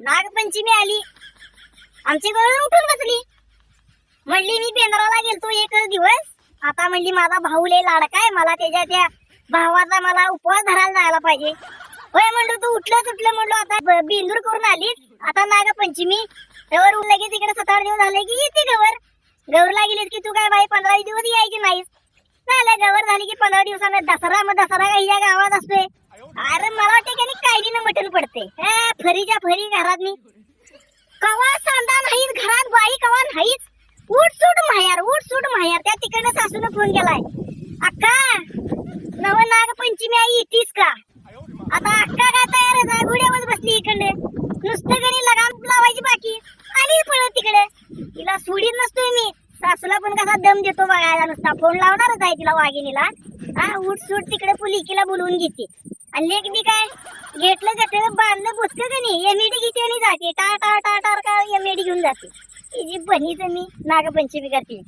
नागपंचमी आली. आमची गळ उठून बसली. म्हणली मी बेंद्राला गेलतो एक दिवस. आता म्हणली माझा भाऊ लय लाडकाय मला त्याच्या त्या भावाचा मला उपवास धरायला जायला पाहिजे. होय म्हणलो तू उठलं सुटलं म्हणलो आता बेंदूर करून आलीस. आता नागपंचमी. त्यावर लगेच तिकडे सतरा दिवस झाले की येते गवर. गौरला गेलीस की तू काय बाई पंधरा दिवस यायची नाहीस. झालं गवर झाली की पंधरा दिवसानं दसरा मग दसरा काही या गावात असतोय. अरे मला वाटतं की कायदीनं मटण पडते हा, फरीच्या फरी घरात मी. कवा सांदा नाहीत घरात बाई कवा नाहीच उठ सुट माहेर उठ सुट माहेर. त्या तिकडनं सासून फोन केलाय. अक्का नव नागपंचमी आई येतीस का? आता अक्का काय तयार आहे गुड्यावर बसली इकडे. नुसतं घरी लगाम लावायची बाकी. आली पळत तिकडे. तिला सोडीत नसतोय मी. सासूला पण कसा दम देतो बघायला नुसता. फोन लावणारच आहे तिला वाघिणीला. हा उठ सूट तिकडे पुलिकीला बोलवून घेते. आणि लेख मी काय? घेतलं घेतलं बांधलं नाही एमएडी घेते आणि जाते टा टाळ टा टाळ का एमएडी घेऊन जाते तिची बनीच मी नागपंचमी करते